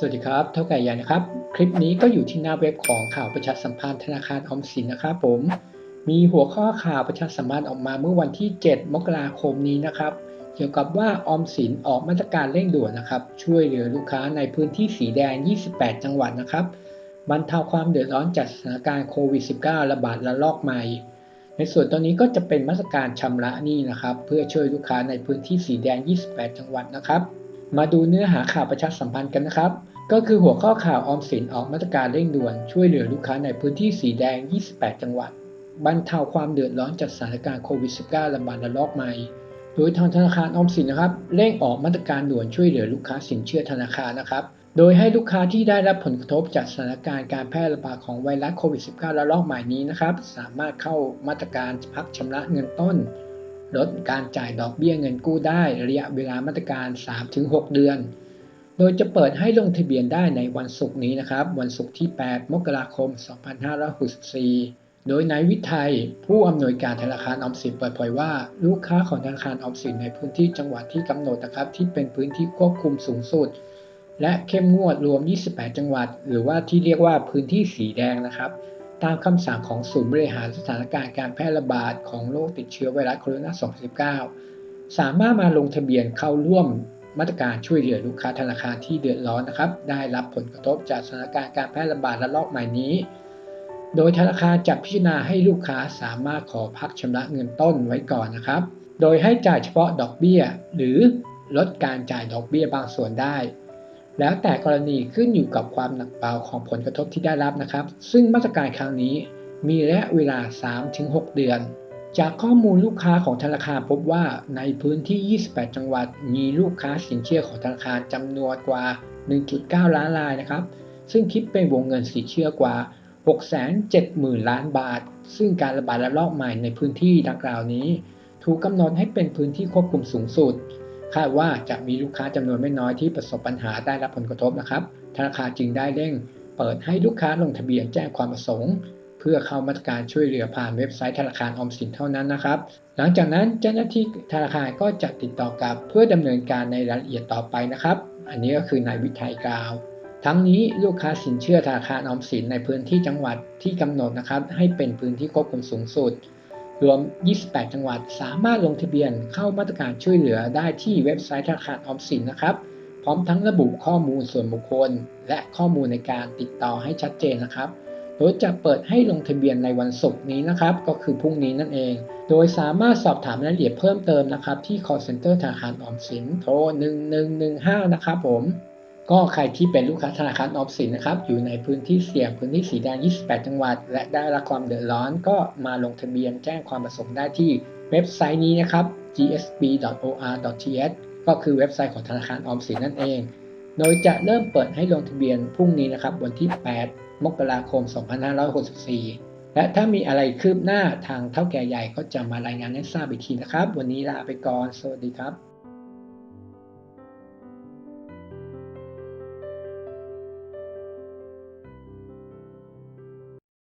สวัสดีครับ เท่าแก่ใหญ่นะครับ คลิปนี้ก็อยู่ที่หน้าเว็บของข่าวประชาสัมพันธ์ธนาคารออมสินนะครับผม มีหัวข้อข่าวประชาสัมพันธ์ออกมาเมื่อวันที่ 7 มกราคมนี้นะครับ เกี่ยวกับว่าออมสินออกมาตรการเร่งด่วนนะครับ ช่วยเหลือลูกค้าในพื้นที่สีแดง 28 จังหวัดนะครับ บรรเทาความเดือดร้อนจากสถานการณ์โควิด -19 ระบาดระลอกใหม่ ในส่วนตอนนี้ก็จะเป็นมาตรการชำระหนี้นะครับ เพื่อช่วยลูกค้าในพื้นที่สีแดง 28 จังหวัดนะครับ มาดูเนื้อหาข่าวประชาสัมพันธ์กันนะครับ ก็คือหัวข้อข่าวออมสินออกมาตรการเร่งด่วนช่วยเหลือลูกค้าในพื้นที่สีแดง 28 จังหวัด บรรเทาความเดือดร้อนจากสถานการณ์โควิด -19 ระบาดระลอกใหม่ โดยทางธนาคารออมสินนะครับเร่งออกมาตรการด่วนช่วยเหลือลูกค้าสินเชื่อธนาคารนะครับ โดยให้ลูกค้าที่ได้รับผลกระทบจากสถานการณ์การแพร่ระบาดของไวรัสโควิด -19 ระลอกใหม่นี้นะครับ สามารถเข้ามาตรการพักชำระเงินต้น ลดการจ่ายดอกเบี้ยเงินกู้ได้ระยะเวลามาตรการ 3-6 เดือน โดยจะเปิดให้ลงทะเบียนได้ในวันศุกร์นี้นะครับ วันศุกร์ที่ 8 มกราคม 2564 โดยนายวิทัย ผู้อำนวยการธนาคารออมสินเปิดเผยว่า ลูกค้าของธนาคารออมสินในพื้นที่จังหวัดที่กำหนดนะครับที่เป็นพื้นที่ควบคุมสูงสุด และเข้มงวดรวม 28 จังหวัด หรือว่าที่เรียกว่าพื้นที่สีแดงนะครับตามคำสั่งของศูนย์บริหารสถานการณ์การแพร่ระบาดของโรคติดเชื้อไวรัสโคโรนา 2019 สามารถมาลงทะเบียนเข้าร่วม มาตรการช่วยเหลือลูกค้าธนาคารที่เดือดร้อนนะครับ ได้รับผลกระทบจากสถานการณ์การแพร่ระบาดระลอกใหม่นี้ โดยธนาคารจะพิจารณาให้ลูกค้าสามารถขอพักชำระเงินต้นไว้ก่อนนะครับ โดยให้จ่ายเฉพาะดอกเบี้ย หรือลดการจ่ายดอกเบี้ยบางส่วนได้ แล้วแต่กรณีขึ้นอยู่กับความหนักเบาของผลกระทบที่ได้รับนะครับ ซึ่งมาตรการครั้งนี้มีระยะเวลา 3-6 เดือน จากข้อมูลลูกค้าของธนาคารพบว่าในพื้นที่ 28 จังหวัด มีลูกค้าสินเชื่อของธนาคารจำนวนกว่า 1.9 ล้านรายนะครับ ซึ่งคิดเป็นวงเงินสินเชื่อกว่า 670,000 ล้านบาท ซึ่งการระบาดระลอกใหม่ในพื้นที่ดังกล่าวนี้ ถูกกำหนดให้เป็นพื้นที่ควบคุมสูงสุด คาดว่าจะมีลูกค้าจำนวนไม่น้อยที่ประสบปัญหาได้รับผลกระทบนะครับ ธนาคารจึงได้เร่ง เปิดให้ลูกค้าลงทะเบียนแจ้งความประสงค์ เพื่อเข้ามาตรการช่วยเหลือผ่านเว็บไซต์ธนาคารออมสินเท่านั้นนะครับ หลังจากนั้นเจ้าหน้าที่ธนาคารก็จะติดต่อกลับเพื่อดำเนินการในรายละเอียดต่อไปนะครับ อันนี้ก็คือนายวิทัยกล่าว ทั้งนี้ลูกค้าสินเชื่อธนาคารออมสินในพื้นที่จังหวัดที่กำหนดนะครับ ให้เป็นพื้นที่ควบคุมสูงสุด รวม 28 จังหวัด สามารถลงทะเบียนเข้ามาตรการช่วยเหลือได้ที่เว็บไซต์ธนาคารออมสินนะครับพร้อมทั้งระบุข้อมูลส่วนบุคคล และข้อมูลในการติดต่อให้ชัดเจนนะครับ โดยจะเปิดให้ลงทะเบียนในวันศุกร์นี้นะครับ ก็คือพรุ่งนี้นั่นเอง โดยสามารถสอบถามรายละเอียดเพิ่มเติมนะครับ ที่ call center ธนาคารออมสินโทร 1115 นะครับผม ก็ใครที่เป็นลูกค้าธนาคารออมสินนะครับ อยู่ในพื้นที่เสี่ยงพื้นที่สีแดง 28 จังหวัด และได้รับความเดือดร้อนก็มาลงทะเบียนแจ้งความประสงค์ได้ที่เว็บไซต์นี้นะครับ gsb.or.th ก็คือเว็บไซต์ของธนาคารออมสินนั่นเอง โดยจะเริ่มเปิดให้ลงทะเบียนพรุ่งนี้นะครับวันที่ 8 มกราคม 2564 และถ้ามีอะไรคืบหน้าทางเท่าแก่ใหญ่ก็จะมารายงานให้ทราบอีกทีนะครับ วันนี้ลาไปก่อน สวัสดีครับ